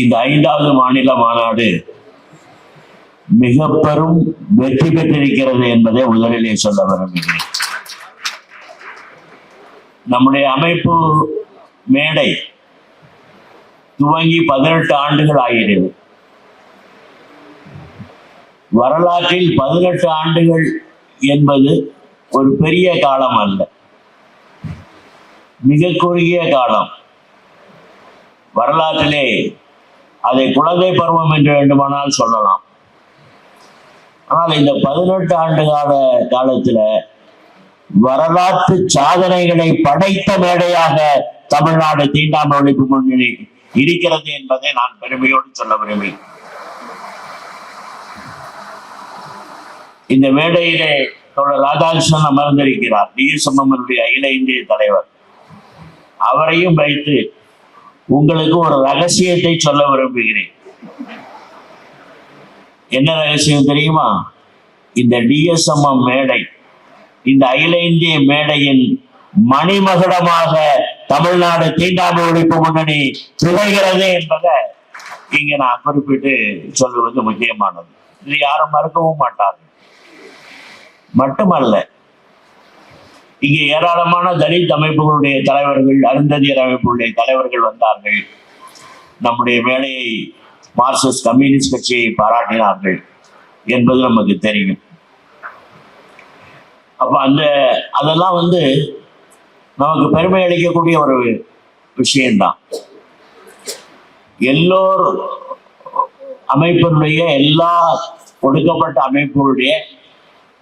இந்த ஐந்தாவது மாநில மாநாடு மிக பெரும் வெற்றி பெற்றிருக்கிறது என்பதை முதலிலே சொல்ல விரும்புகிறேன். நம்முடைய அமைப்பு மேடை துவங்கி பதினெட்டு ஆண்டுகள் ஆகிறது வரலாற்றில் பதினெட்டு ஆண்டுகள் என்பது ஒரு பெரிய காலம் அல்ல. மிக குறுகிய காலம். வரலாற்றிலே அதை குழந்தை பருவம் என்று வேண்டுமானால் சொல்லலாம். ஆனால் இந்த பதினெட்டு ஆண்டு கால காலத்துல வரலாற்று சாதனைகளை படைத்த மேடையாக தமிழ்நாடு தீண்டாமல் ஒழிப்பு முன்னணி இருக்கிறது என்பதை நான் பெருமையோடு சொல்ல விரும்புகிறேன். இந்த மேடையிலே தொடர் ராதாகிருஷ்ணன் அமர்ந்திருக்கிறார். டிஎஸ்எம்எம்னுடைய அகில இந்திய தலைவர். அவரையும் வைத்து உங்களுக்கு ஒரு ரகசியத்தை சொல்ல விரும்புகிறேன். என்ன ரகசியம் தெரியுமா? இந்த டிஎஸ்எம்எம் மேடை இந்த அகில இந்திய மேடையின் மணிமகுடமாக தமிழ்நாடு தீண்டாமை ஒழிப்பு முன்னணி திகழ்கிறது என்பதை இங்க நான் குறிப்பிட்டு சொல்வது முக்கியமானது. இது யாரும் மறுக்கவும் மாட்டார்கள். மட்டுமல்ல இங்கே ஏராளமான தலித் அமைப்புகளுடைய தலைவர்கள் அருந்ததியர் அமைப்புகளுடைய தலைவர்கள் வந்தார்கள். நம்முடைய வேலையை மார்க்சிஸ்ட் கம்யூனிஸ்ட் கட்சியை பாராட்டினார்கள் என்பது நமக்கு தெரியும். அப்ப அந்த அதெல்லாம் வந்து நமக்கு பெருமை அளிக்கக்கூடிய ஒரு விஷயம்தான். எல்லோர் அமைப்பினுடைய எல்லா ஒடுக்கப்பட்ட அமைப்புகளுடைய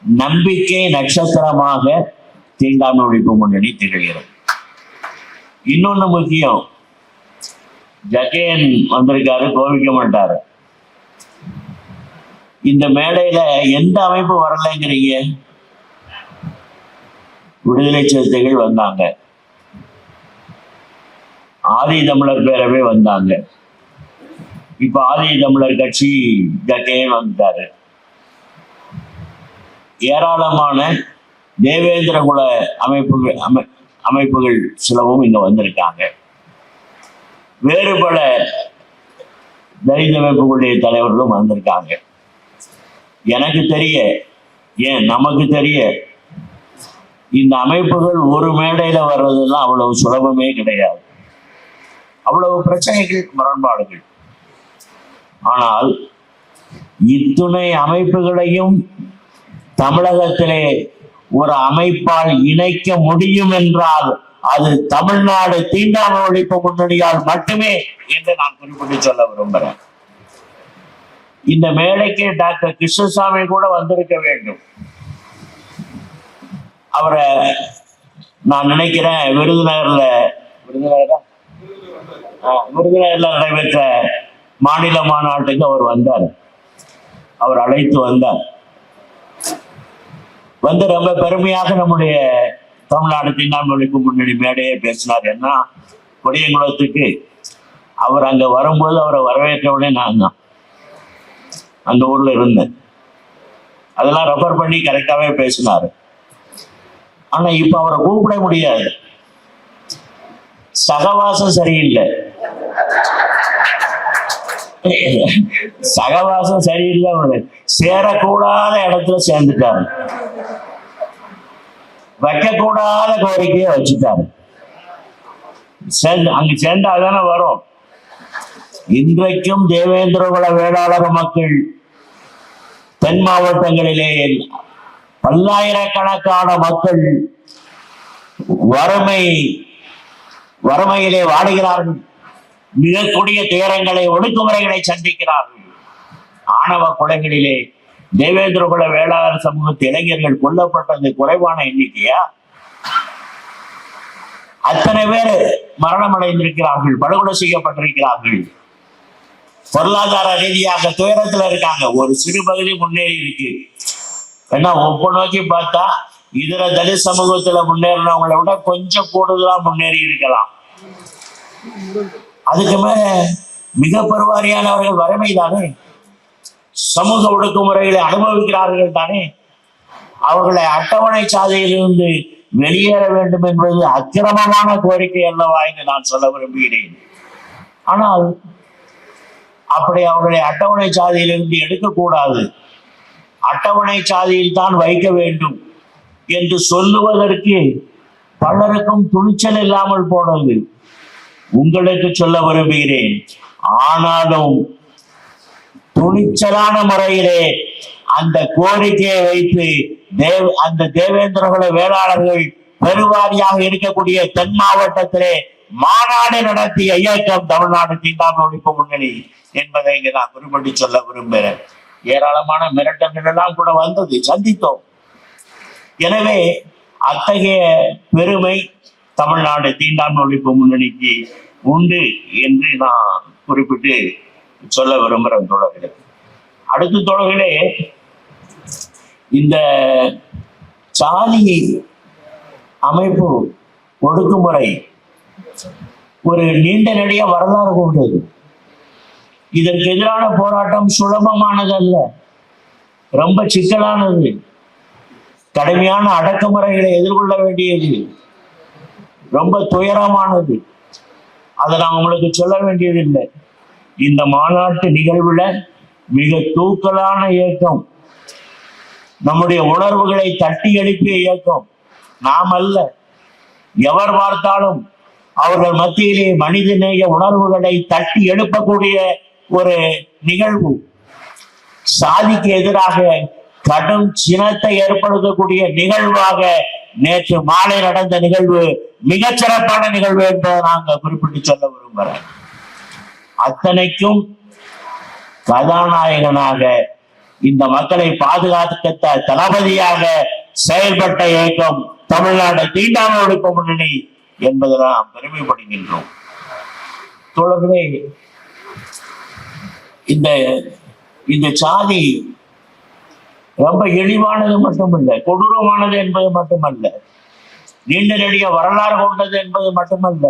நம்பிக்கை நட்சத்திரமாக தீண்டாமை ஒழிப்பு முன்னணி திகழ்கிறது இன்னொன்று முக்கியம். ஜகேன் வந்திருக்காரு கோபிக்க மாட்டாரு. இந்த மேடையில எந்த அமைப்பு வரலைங்கிறீங்க? விடுதலை சிறுத்தைகள் வந்தாங்க. ஆதி தமிழர் பேரவை வந்தாங்க. இப்ப ஆதி தமிழர் கட்சி ஜக்கையன் வந்துட்டாரு. ஏராளமான தேவேந்திர குல அமைப்புகள் அமை அமைப்புகள் சிலவும் இங்க வந்திருக்காங்க. வேறு பல தலித் அமைப்புகளுடைய தலைவர்களும் வந்திருக்காங்க. எனக்கு தெரிய ஏன் நமக்கு தெரிய இந்த அமைப்புகள் ஒரு மேடையில வர்றதெல்லாம் அவ்வளவு சுலபமே கிடையாது. அவ்வளவு பிரச்சனைகள் முரண்பாடுகள். ஆனால் இத்துணை அமைப்புகளையும் தமிழகத்திலே ஒரு அமைப்பால் இணைக்க முடியும் என்றால் அது தமிழ்நாடு தீண்டாமை ஒழிப்பு முன்னணியால் மட்டுமே என்று நான் குறிப்பிட்டு சொல்ல விரும்புகிறேன். இந்த மேடைக்கு டாக்டர் கிருஷ்ணசாமி கூட வந்திருக்க வேண்டும். அவரை நான் நினைக்கிறேன் விருதுநகர்ல விருதுநகரா? விருதுநகர்ல நடைபெற்ற மாநில மாநாட்டுக்கு அவர் வந்தார். அவர் அழைத்து வந்தார். வந்து ரொம்ப பெருமையாக நம்முடைய தமிழ்நாடு தீண்டாமை முன்னாடி முன்னணி மேடையே பேசினார். என்ன கொடியங்குளத்துக்கு அவர் அங்க வரும்போது அவரை வரவேற்றவுடனே நான் தான். அந்த ஊர்ல இருந்தேன். அதெல்லாம் ரெஃபர் பண்ணி கரெக்டாவே பேசினாரு. ஆனா இப்ப அவரை கூப்பிட முடியாது. சகவாசம் சரியில்லை. சகவாசம் சரியில்லை அவனுக்கு சேரக்கூடாத இடத்துல சேர்ந்துட்டாரு. வைக்கக்கூடாத கோரிக்கையை வச்சுட்டாரு. சேர்ந்து சேர்ந்தா சேர்ந்தாதானே வரும். இன்றைக்கும் தேவேந்திரகுல வேளாளர் மக்கள் தென் மாவட்டங்களிலே பல்லாயிரக்கணக்கான மக்கள் வறுமை வறுமையிலே வாடுகிறார்கள். மிகக்கூடிய துயரங்களை ஒடுக்குமுறைகளை சந்திக்கிறார்கள். ஆணவ கொலைகளிலே தேவேந்திரகுல வேளாளர் சமூகத்து இளைஞர்கள் கொல்லப்பட்டது குறைவான எண்ணிக்கையா? அத்தனை பேர் மரணம் அடைந்திருக்கிறார்கள் படுகொலை செய்யப்பட்டிருக்கிறார்கள். பொருளாதார ரீதியாக துயரத்துல இருக்காங்க. ஒரு சிறு பகுதி முன்னேறி இருக்கு. ஏன்னா ஒப்பு நோக்கி பார்த்தா இதர தலித் சமூகத்துல முன்னேறினவங்களை விட கொஞ்சம் கூடுதலா முன்னேறி இருக்கலாம். அதுக்கு மேல மிக பெருவாரியானவர்கள் வறுமை தானே சமூக ஒடுக்குமுறைகளை அனுபவிக்கிறார்கள் தானே? அவர்களை அட்டவணை சாதையிலிருந்து வெளியேற வேண்டும் என்பது அக்கிரமமான கோரிக்கை அல்லவா என்று நான் சொல்ல விரும்புகிறேன். ஆனால் அப்படி அவர்களை அட்டவணை சாதியிலிருந்து எடுக்கக்கூடாது. அட்டவணை சாதியில் தான் வைக்க வேண்டும் என்று சொல்லுவதற்கு பலருக்கும் துணிச்சல் இல்லாமல் போனது. உங்களுக்கு சொல்ல விரும்புகிறேன். ஆனாலும் துணிச்சலான முறையிலே அந்த கோரிக்கையை வைத்து தேவ அந்த தேவேந்திரகுல வேளாளர்கள் பெருவாரியாக இருக்கக்கூடிய தென் மாவட்டத்திலே மாநாடு நடத்திய இயக்கம் தமிழ்நாடு தீண்டாமை ஒழிப்பு முன்னணி என்பதை இங்கு நான் குறிப்பிட்டு சொல்ல விரும்புகிறேன். ஏராளமான மிரட்டல்கள் எல்லாம் கூட வந்தது. சந்தித்தோம். எனவே அத்தகைய பெருமை தமிழ்நாடு தீண்டாமை ஒழிப்பு முன்னணிக்கு உண்டு என்று நான் குறிப்பிட்டு சொல்ல விரும்புகிறேன் தொடர்களே அடுத்த தொடர்களே இந்த சாதி அமைப்பு ஒடுக்குமுறை ஒரு நீண்ட நெடிய வரலாறு கொண்டது. இதற்கு எதிரான போராட்டம் சுலபமானது அல்ல ரொம்ப சிக்கலானது. கடுமையான அடக்குமுறைகளை எதிர்கொள்ள வேண்டியது. ரொம்ப துயரமானது. அதை நான் உங்களுக்கு சொல்ல வேண்டியதில்லை. இந்த மாநாட்டு நிகழ்வுல மிக தூக்கலான இயக்கம். நம்முடைய உணர்வுகளை தட்டி எழுப்பிய இயக்கம். நாம் அல்ல. எவர் பார்த்தாலும் அவர்கள் மத்தியிலே மனிதநேய உணர்வுகளை தட்டி எழுப்பக்கூடிய ஒரு நிகழ்வு. சாதிக்கு எதிராக கடும் சினத்தை ஏற்படுத்தக்கூடிய நிகழ்வாக நேற்று மாலை நடந்த நிகழ்வு மிகச்சிறப்பான நிகழ்வு என்பதை நாங்க குறிப்பிட்டு சொல்ல விரும்புகிறேன் அத்தனைக்கும் கதாநாயகனாக இந்த மக்களை பாதுகாத்துக்க தளபதியாக செயல்பட்ட இயக்கம் தமிழ்நாடு தீண்டாமல் ஒழிப்பு முன்னணி என்பதை நாம் பெருமைப்படுகின்றோம். தோழர்களே இந்த இந்த சாதி ரொம்ப இழிவானது மட்டுமல்ல கொடூரமானது என்பது மட்டுமல்ல நீண்ட நெடிய வரலாறு கொண்டது என்பது மட்டுமல்ல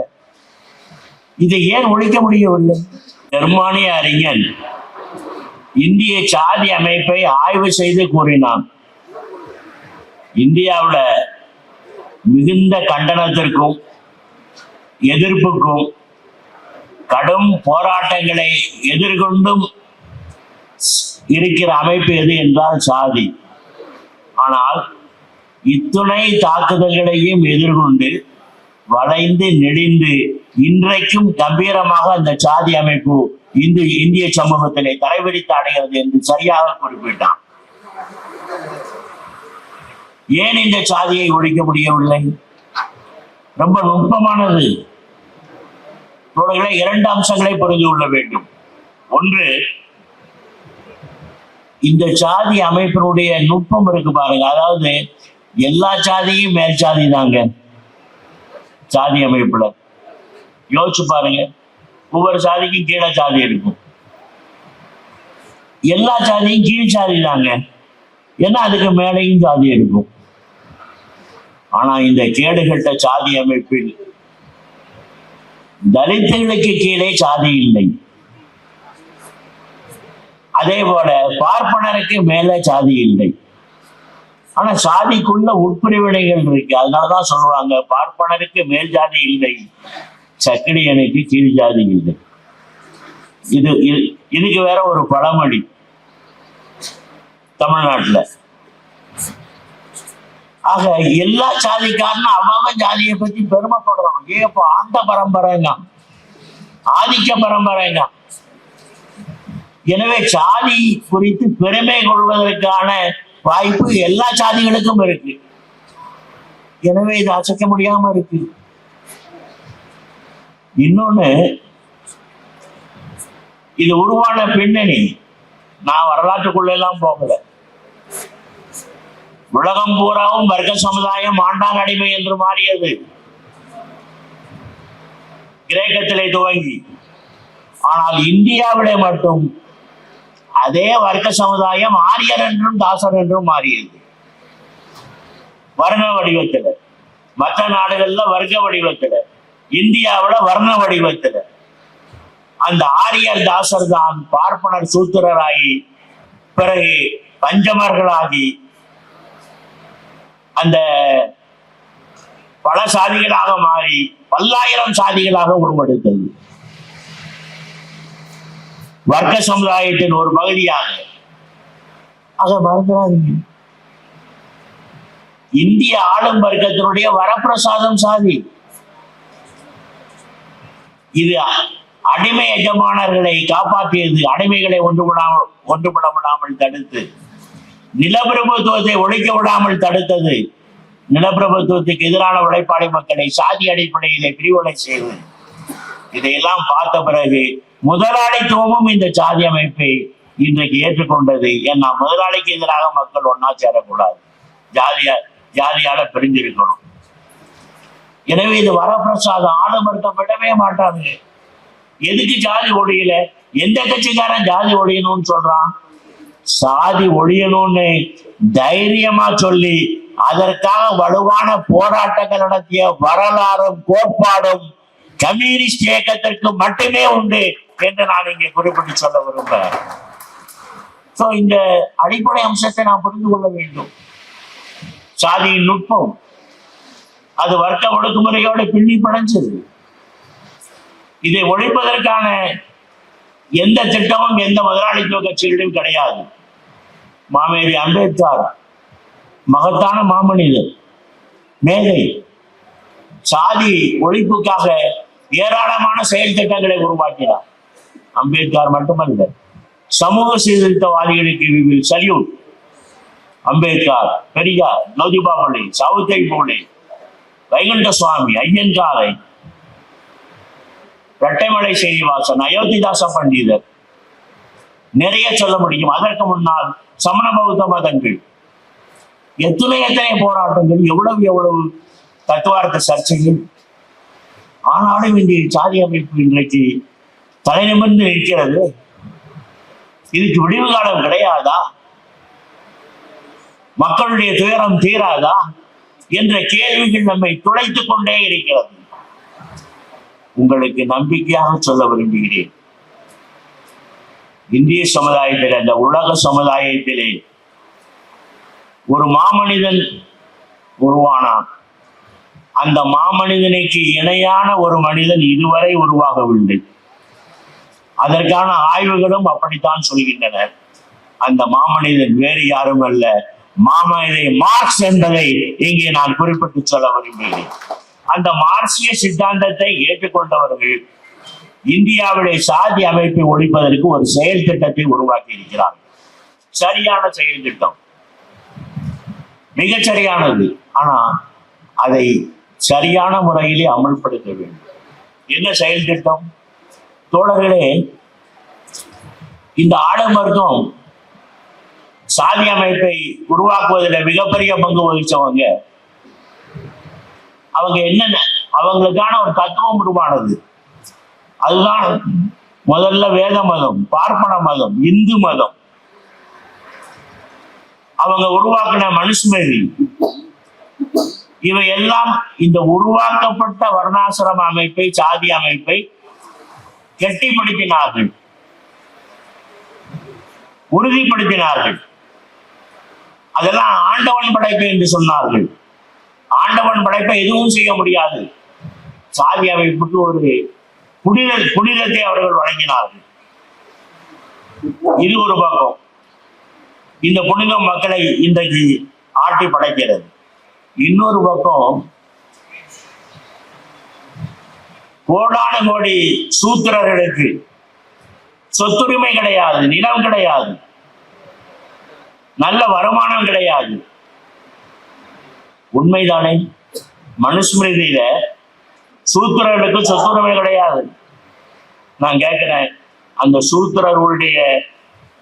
இதை ஏன் ஒழிக்க முடியவில்லை? ஜெர்மானிய அறிஞன் இந்திய சாதி அமைப்பை ஆய்வு செய்து கூறினான். இந்தியாவில் மிகுந்த கண்டனத்திற்கும் எதிர்ப்புக்கும் கடும் போராட்டங்களை எதிர்கொண்டும் இருக்கிற அமைப்பு எது என்றால் சாதி. ஆனால் இத்துணை தாக்குதல்களையும் எதிர்கொண்டு வளைந்து நெடிந்து இன்றைக்கும் கம்பீரமாக அந்த சாதி அமைப்பு இந்து இந்திய சமூகத்திலே தலைவிரித்து அடைகிறது என்று சரியாக குறிப்பிட்டான். ஏன் இந்த சாதியை ஒழிக்க முடியவில்லை? ரொம்ப நுட்பமானது. இரண்டு அம்சங்களை புரிந்து கொள்ள வேண்டும். ஒன்று இந்த சாதி அமைப்பினுடைய நுட்பம் இருக்கு பாருங்க. அதாவது எல்லா சாதியும் மேல் சாதி தாங்க. சாதி அமைப்புல. யோசிச்சு பாருங்க. ஒவ்வொரு சாதிக்கும் கீழே சாதி இருக்கும். எல்லா சாதியும் கீழ் சாதி தாங்க. ஏன்னா அதுக்கு மேலேயும் சாதி இருக்கும். ஆனா இந்த கேடுகட்ட சாதி அமைப்பில் தலித்துகளுக்கு கீழே சாதி இல்லை. அதே போல பார்ப்பனருக்கு மேல சாதி இல்லை. ஆனா சாதிக்குள்ள உட்பிரிவினைகள் இருக்கு. அதனாலதான் சொல்லுவாங்க பார்ப்பனருக்கு மேல் ஜாதி இல்லை. சக்கிலியனுக்கு கீழ் ஜாதி இல்லை. இது இது- இதுக்கு வேற ஒரு பழமொழி. தமிழ்நாட்டுல. ஆக எல்லா சாதிக்காரனும் அவன் ஜாதியை பத்தி பெருமைப்படுறோம் ஏப்போ ஆந்த பரம்பரைங்க ஆதிக்க பரம்பரைங்க எனவே சாதி குறித்து பெருமை கொள்வதற்கான வாய்ப்பு எல்லா சாதிகளுக்கும் இருக்கு. எனவே இது அசைக்க முடியாம இருக்கு. இன்னொன்னு இது உருவான பின்னணி. நான் வரலாற்றுக்குள்ள எல்லாம் போகல. உலகம் பூராவும் வர்க்க சமுதாயம் ஆண்டாங் அடிமை என்று மாறியது. கிரேக்கத்திலே துவங்கி. ஆனால் இந்தியாவிலே மட்டும் அதே வர்க்க சமுதாயம் ஆரியர் என்றும் தாசர் என்றும் மாறியது. வர்ண வடிவத்தில. மற்ற நாடுகள்ல வர்க்க வடிவத்தில. இந்தியாவுல வர்ண வடிவத்தில். அந்த ஆரியர் தாசர் தான் பார்ப்பனர் சூத்திரராகி பிறகு பஞ்சமர்களாகி அந்த பல சாதிகளாக மாறி பல்லாயிரம் சாதிகளாக உருவெடுத்தது. வர்க்க சமுதாயத்தின் ஒரு பகுதியாக. ஆக மறந்துடாதீங்க. இந்திய ஆளும் வர்க்கத்தினுடைய வரப்பிரசாதம் சாதி. இது அடிமை எஜமானர்களை காப்பாற்றியது. அடிமைகளை ஒன்றுபடாமல் ஒன்றுபட விடாமல் தடுத்து. நிலப்பிரபுத்துவத்தை ஒழிக்க விடாமல் தடுத்தது. நிலப்பிரபுத்துவத்துக்கு எதிரான உழைப்பாளி மக்களை சாதி அடிப்படையிலே பிரிவினை செய்வது இதையெல்லாம் பார்த்த பிறகு முதலாளித்துவமும் இந்த சாதி அமைப்பை இன்றைக்கு ஏற்றுக்கொண்டது. ஏன்னா முதலாளிக்கு எதிராக மக்கள் ஒன்னா சேரக்கூடாது. ஜாதியா ஜாதியால பிரிஞ்சிருக்கணும் எனவே இது வரப்பிரசாதம். ஆளும் வர்க்கம் விடவே மாட்டாங்க. எதுக்கு ஜாதி ஒழியல? எந்த கட்சிக்காரன் ஜாதி ஒழியணும்னு சொல்றான்? சாதி ஒழியணும்னு தைரியமா சொல்லி அதற்காக வலுவான போராட்டங்கள் நடத்திய வரலாறும் கோட்பாடும் கம்யூனிஸ்ட் இயக்கத்திற்கு மட்டுமே உண்டு என்று நான் இங்கே குறிப்பிட்டு சொல்ல விரும்புகிறேன். சோ இந்த அடிப்படை அம்சத்தை நாம் புரிந்து கொள்ள வேண்டும். சாதியின் நுட்பம். அது வர்க்க ஒடுக்குமுறையோட பின்னி படைஞ்சது. இதை ஒழிப்பதற்கான எந்த திட்டமும் எந்த முதலாளித்துவ கட்சிகளிலும் கிடையாது. மாமேரி அம்பேத்கர் மகத்தான மாமனிதர் மேதை சாதி ஒழிப்புக்காக ஏராளமான செயல் திட்டங்களை உருவாக்கினார். அம்பேத்கர் மட்டுமல்ல சமூக சீர்திருத்தவாதிகளுக்கு சல்யூட் அம்பேத்கர் பெரியார் நோதிபா பள்ளி சவுத்தை புலே வைகுண்ட சுவாமி ஐயங்காரை இரட்டைமலை சீனிவாசன் அயோத்திதாச பண்டிதர். நிறைய சொல்ல முடியும். அதற்கு முன்னால் சமண பௌத்த மதங்கள். எத்தனை எத்தனை போராட்டங்கள் எவ்வளவு எவ்வளவு தத்துவார்த்த சர்ச்சைகள். ஆனாலும் இன்றைய சாதி அமைப்பு இன்றைக்கு தலைநிமிர்ந்து நிற்கிறது. இதுக்கு விடிவு காலம் கிடையாதா? மக்களுடைய துயரம் தீராதா? என்ற கேள்விகள் நம்மை துளைத்துக் கொண்டே இருக்கிறது. உங்களுக்கு நம்பிக்கையாக சொல்ல விரும்புகிறேன். இந்திய சமுதாயத்தில் அந்த உலக சமுதாயத்திலே ஒரு மாமனிதன் உருவானான். அந்த மாமனிதனுக்கு இணையான ஒரு மனிதன் இதுவரை உருவாகவில்லை. அதற்கான ஆய்வுகளும் அப்படித்தான் சொல்கின்றனர் அந்த மாமனிதன் வேறு யாரும் அல்ல மாமனிதை மார்க்ஸ் என்பதை இங்கே நான் குறிப்பிட்டு சொல்ல விரும்புகிறேன். அந்த மார்க்சிய சித்தாந்தத்தை ஏற்றுக்கொண்டவர்கள் இந்தியாவுடைய சாதி அமைப்பை ஒழிப்பதற்கு ஒரு செயல் திட்டத்தை உருவாக்கி இருக்கிறார் சரியான செயல் திட்டம். மிகச்சரியானது ஆனா அதை சரியான முறையிலே அமல்படுத்த வேண்டும். என்ன செயல் திட்டம்? தோழர்களே இந்த ஆடம்பர்க்கம் சாதி அமைப்பை உருவாக்குவதில் மிகப்பெரிய பங்கு வகிச்சவங்க. அவங்க என்னென்ன அவங்களுக்கான ஒரு தத்துவம் உருவானது. அதுதான் முதல்ல வேத மதம் பார்ப்பன மதம் இந்து மதம். அவங்க உருவாக்கின மனுஸ்மிருதி இவை எல்லாம் இந்த உருவாக்கப்பட்ட வர்ணாசிரம அமைப்பை சாதி அமைப்பை கெட்டிப்படுத்தினார்கள். உறுதிப்படுத்தினார்கள். அதெல்லாம் ஆண்டவன் படைப்பு என்று சொன்னார்கள். ஆண்டவன் படைப்பை எதுவும் செய்ய முடியாது. சாதி அமைப்புக்கு ஒரு புனித புனிதத்தை அவர்கள் வழங்கினார்கள். இது ஒரு பக்கம். இந்த புனிதம் மக்களை இன்றைக்கு ஆட்டி படைக்கிறது. இன்னொரு பக்கம் கோடான கோடி சூத்திரர்களுக்கு சொத்துரிமை கிடையாது நிலம் கிடையாது. நல்ல வருமானம் கிடையாது. உண்மைதானே? மனுஸ்மிருதியில சூத்திரர்களுக்கு சொத்துரிமை கிடையாது. நான் கேட்கிறேன் அந்த சூத்திரர்களுடைய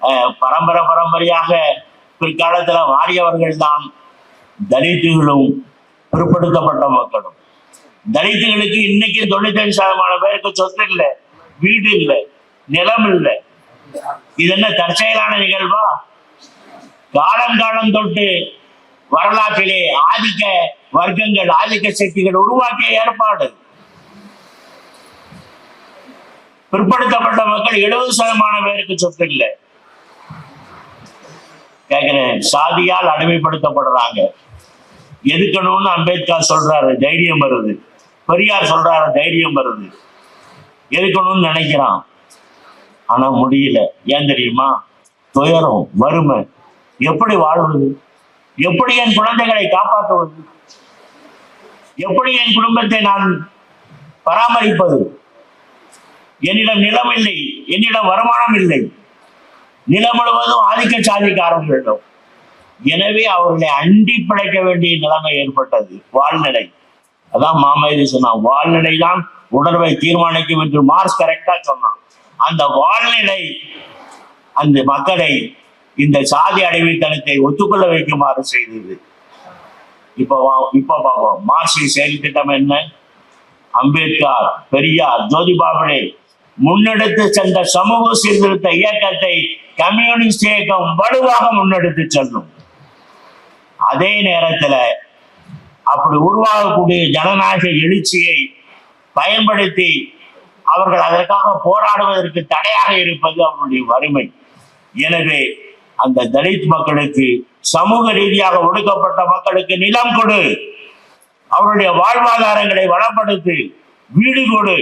அஹ், பரம்பரை பரம்பரையாக பிற்காலத்துல மாறியவர்கள் தான் தலித்துகளும் பிற்படுத்தப்பட்ட மக்களும். தலித்துகளுக்கு இன்னைக்கு தொண்ணூத்தஞ்சு சதமான பேருக்கு சொத்து இல்லை வீடு இல்லை நிலம் இல்லை. இது என்ன தற்செயலான நிகழ்வா? காலங்காலம் தொட்டு வரலாற்றிலே ஆதிக்க வர்க்கங்கள் ஆதிக்க சக்திகள் உருவாக்கிய ஏற்பாடு. பிற்படுத்தப்பட்ட மக்கள் எழுபது சதமான பேருக்கு சொத்து இல்லை. கேக்குறேன். சாதியால் அடிமைப்படுத்தப்படுறாங்க. எதுக்கணும்னு அம்பேத்கர் சொல்றாரு தைரியம் வருது. பெரியார் சொல்றாரு தைரியம் வருது. எதுக்கணும்னு நினைக்கிறான். ஆனா முடியல. ஏன் தெரியுமா? துயரம் வறுமை. எப்படி வாழ்வது? எப்படி என் குழந்தைகளை காப்பாற்றுவது? எப்படி என் குடும்பத்தை நான் பராமரிப்பது? என்னிடம் நிலம் இல்லை என்னிடம் வருமானம் இல்லை. நிலம் முழுவதும் ஆதிக்க சாதிக்காரர்களிடம் எனவே அவர்களை அண்டி பிழைக்க வேண்டிய நிலைமை ஏற்பட்டது. வாழ்நிலை. அதான் மாமேதி சொன்னான். வாழ்நிலை தான் உணர்வை தீர்மானிக்கும் என்று மார்ஸ் கரெக்டா சொன்னான். அந்த வாழ்நிலை அந்த மக்களை இந்த சாதி அடிமைத்தனத்தை ஒத்துக்கொள்ள வைக்குமாறு செய்தது. இப்ப இப்ப பார்ப்போம். மார்க்சின் செயல் திட்டம் என்ன? அம்பேத்கர் பெரியார் ஜோதிபாபுலே முன்னெடுத்து சென்ற சமூக சீர்திருத்த இயக்கத்தை கம்யூனிஸ்ட் இயக்கம் வலுவாக முன்னெடுத்து செல்லும். அதே நேரத்துல அப்படி உருவாகக்கூடிய ஜனநாயக எழுச்சியை பயன்படுத்தி அவர்கள் அதற்காக போராடுவதற்கு தடையாக இருப்பது அவர்களுடைய வறுமை. எனவே அந்த தலித் மக்களுக்கு சமூக ரீதியாக ஒடுக்கப்பட்ட மக்களுக்கு நிலம் கொடு. அவருடைய வாழ்வாதாரங்களை வளப்படுத்து வீடு கொடு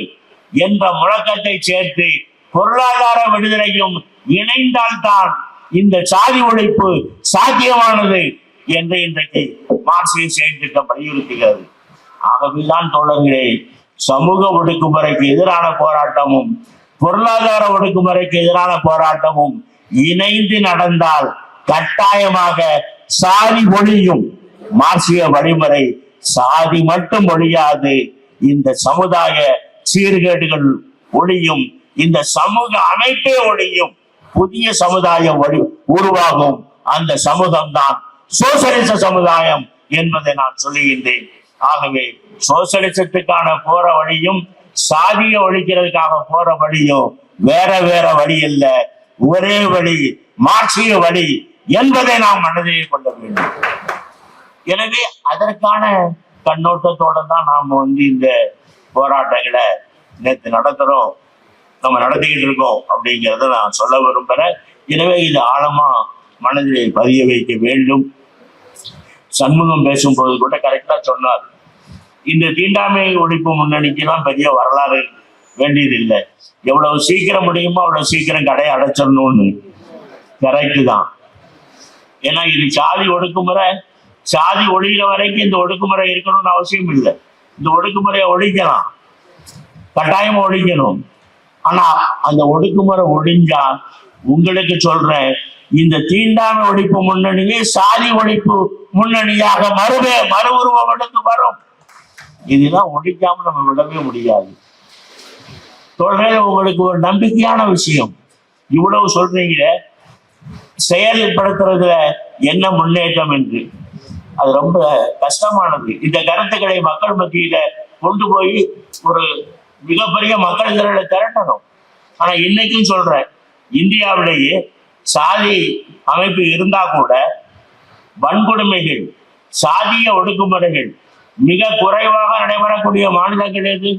என்ற முழக்கத்தை சேர்த்து பொருளாதார விடுதலையும் இணைந்தால்தான் இந்த சாதி ஒழிப்பு சாத்தியமானது என்று இன்றைக்கு மார்க்சிய செயல்திட்டம் வலியுறுத்துகிறது. ஆகவேதான் தோழர்களே சமூக ஒடுக்குமுறைக்கு எதிரான போராட்டமும் பொருளாதார ஒடுக்குமுறைக்கு எதிரான போராட்டமும் இணைந்து நடந்தால் கட்டாயமாக சாதி ஒழியும். மார்க்சிய வழிமுறை சாதி மட்டும் ஒழியாது. இந்த சமுதாய சீர்கேடுகள் ஒழியும். இந்த சமூக அமைப்பே ஒழியும். புதிய சமுதாயம் ஒளி உருவாகும். அந்த சமூகம் தான் சோசலிச சமுதாயம் என்பதை நான் சொல்லுகின்றேன். ஆகவே சோசலிசத்துக்கான போற வழியும் சாதியை ஒழிக்கிறதுக்காக போற வழியும் வேற வேற வழி இல்லை ஒரே வழி மார்க்சிய வழி என்பதை நாம் மனதிலே கொள்ள வேண்டும். எனவே அதற்கான கண்ணோட்டத்தோட தான் நாம் வந்து இந்த போராட்டங்களை நேற்று நடத்துறோம் நம்ம நடத்திக்கிட்டு இருக்கோம் அப்படிங்கிறத நான் சொல்ல விரும்புகிறேன் எனவே இது ஆழமா மனதிலே பதிய வைக்க வேண்டும். சண்முகம் பேசும்போது கூட கரெக்டா சொன்னார். இந்த தீண்டாமை ஒழிப்பு முன்னணிக்கெல்லாம் பெரிய வரலாறு வேண்டியதில்லை. எவ்வளவு சீக்கிரம் முடியுமோ அவ்வளவு சீக்கிரம் கடையை அடைச்சிடணும்னு கரெக்டு தான். ஏன்னா இது சாதி ஒடுக்குமுறை சாதி ஒழிகிற வரைக்கும் இந்த ஒடுக்குமுறை இருக்கணும்னு அவசியம் இல்லை. இந்த ஒடுக்குமுறையை ஒழிக்கலாம். கட்டாயம் ஒழிக்கணும். ஆனா அந்த ஒடுக்குமுறை ஒழிஞ்சா உங்களுக்கு சொல்றேன் இந்த தீண்டாமை ஒழிப்பு முன்னணியே சாதி ஒழிப்பு முன்னணியாக மறுவே மறு உருவம் எடுத்து வரும். இதெல்லாம் ஒழிக்காம நம்ம விடவே முடியாது. சொல்றேன் உங்களுக்கு ஒரு நம்பிக்கையான விஷயம். இவ்வளவு சொல்றீங்க. செயல்படுத்துறதுல என்ன முன்னேற்றம் என்று. அது ரொம்ப கஷ்டமானது. இந்த கருத்துக்களை மக்கள் மத்தியில கொண்டு போய் ஒரு மிகப்பெரிய மக்கள் திரளை திரட்டணும். ஆனா இன்னைக்கும் சொல்றேன் இந்தியாவிலேயே சாதி அமைப்பு இருந்தா கூட வன்கொடுமைகள் சாதிய ஒடுக்குமுறைகள் மிக குறைவாக நடைபெறக்கூடிய மாநிலங்கள் எது?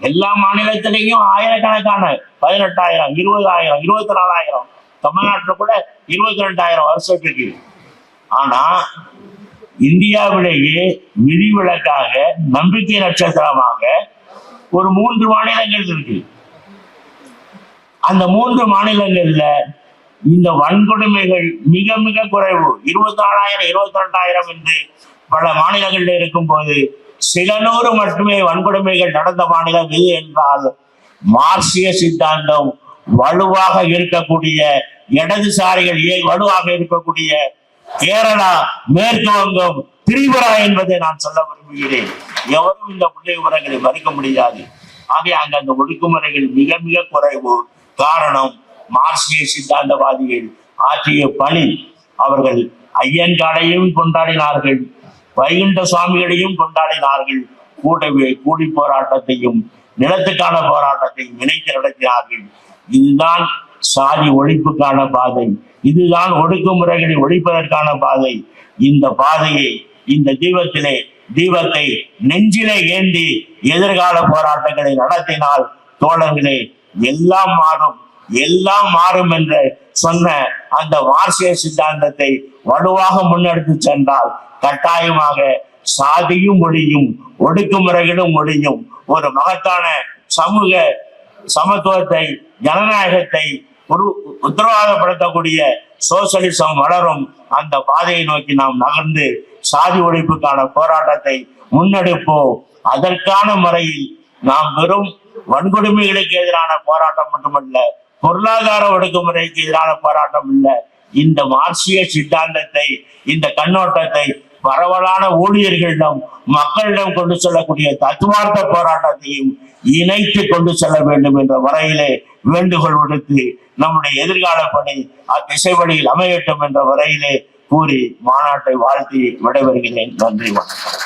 எல்லா மாநிலத்திலையும் ஆயிரக்கணக்கான பதினெட்டாயிரம் இருபதாயிரம் இருபத்தி நாலாயிரம் தமிழ்நாட்டில் கூட இருபத்தி ரெண்டாயிரம் வருஷம் இருக்கு. ஆனா இந்தியாவிலேயே விதிவிலக்காக நம்பிக்கை நட்சத்திரமாக ஒரு மூன்று மாநிலங்கள் இருக்கு. அந்த மூன்று மாநிலங்கள்ல இந்த வன்கொடுமைகள் மிக மிக குறைவு. இருபத்தி நாலாயிரம் இருபத்தி ரெண்டாயிரம் என்று பல மாநிலங்கள்ல இருக்கும்போது சில நூறு மட்டுமே வன்கொடுமைகள் நடந்த மாநிலம் இது என்றால் மார்க்சிய சித்தாந்தம் வலுவாக இருக்கக்கூடிய இடதுசாரிகள் ஏ- வலுவாக இருக்கக்கூடிய கேரளா மேற்கு வங்கம் திரிபுரா என்பதை நான் சொல்ல விரும்புகிறேன். எவரும் இந்த புள்ளி விவரங்களை மறுக்க முடியாது. ஆகவே அங்க அந்த ஒடுக்குமுறைகள் மிக மிக குறைவு காரணம் மார்க்சிய சித்தாந்தவாதிகள் ஆற்றிய பணி அவர்கள் ஐயன்காடையும் கொண்டாடினார்கள். வைகுண்ட சுவாமிகளையும் கொண்டாடினார்கள். கூடவே கூலி போராட்டத்தையும் நிலத்துக்கான போராட்டத்தையும் இணைத்து நடத்தினார்கள். இதுதான் சாதி ஒழிப்புக்கான பாதை. இதுதான் ஒடுக்குமுறைகளை ஒழிப்பதற்கான பாதை. இந்த பாதையை இந்த தீபத்திலே தீபத்தை நெஞ்சிலே ஏந்தி எதிர்கால போராட்டங்களை நடத்தினால் தோழர்களே எல்லாம் மாறும். எல்லாம் மாறும் என்று சொன்ன அந்த மார்க்சிய சித்தாந்தத்தை வலுவாக முன்னெடுத்து சென்றால் கட்டாயமாக சாதியும் ஒழியும் ஒடுக்குமுறைகளும் ஒழியும் ஒரு மகத்தான சமூக சமத்துவத்தை ஜனநாயகத்தை உரு உத்தரவாதப்படுத்தக்கூடிய சோசியலிசம் வளரும் அந்த பாதையை நோக்கி நாம் நகர்ந்து சாதி ஒழிப்புக்கான போராட்டத்தை முன்னெடுப்போம். அதற்கான முறையில் நாம் வெறும் வன்கொடுமைகளுக்கு எதிரான போராட்டம் மட்டுமல்ல பொருளாதார ஒடுக்குமுறைக்கு எதிரான போராட்டம் இல்ல. இந்த மார்க்சிய சித்தாந்தத்தை இந்த கண்ணோட்டத்தை பரவலான ஊழியர்களிடம் மக்களிடம் கொண்டு செல்லக்கூடிய தத்துவார்த்த போராட்டத்தையும் இணைத்து கொண்டு செல்ல வேண்டும் என்ற வரையிலே வேண்டுகோள் விடுத்து நம்முடைய எதிர்கால பணி அத்திசை வழியில் அமையட்டும் என்ற வரையிலே கூறி மாநாட்டை வாழ்த்தி விடைபெறுகிறேன். நன்றி வணக்கம்.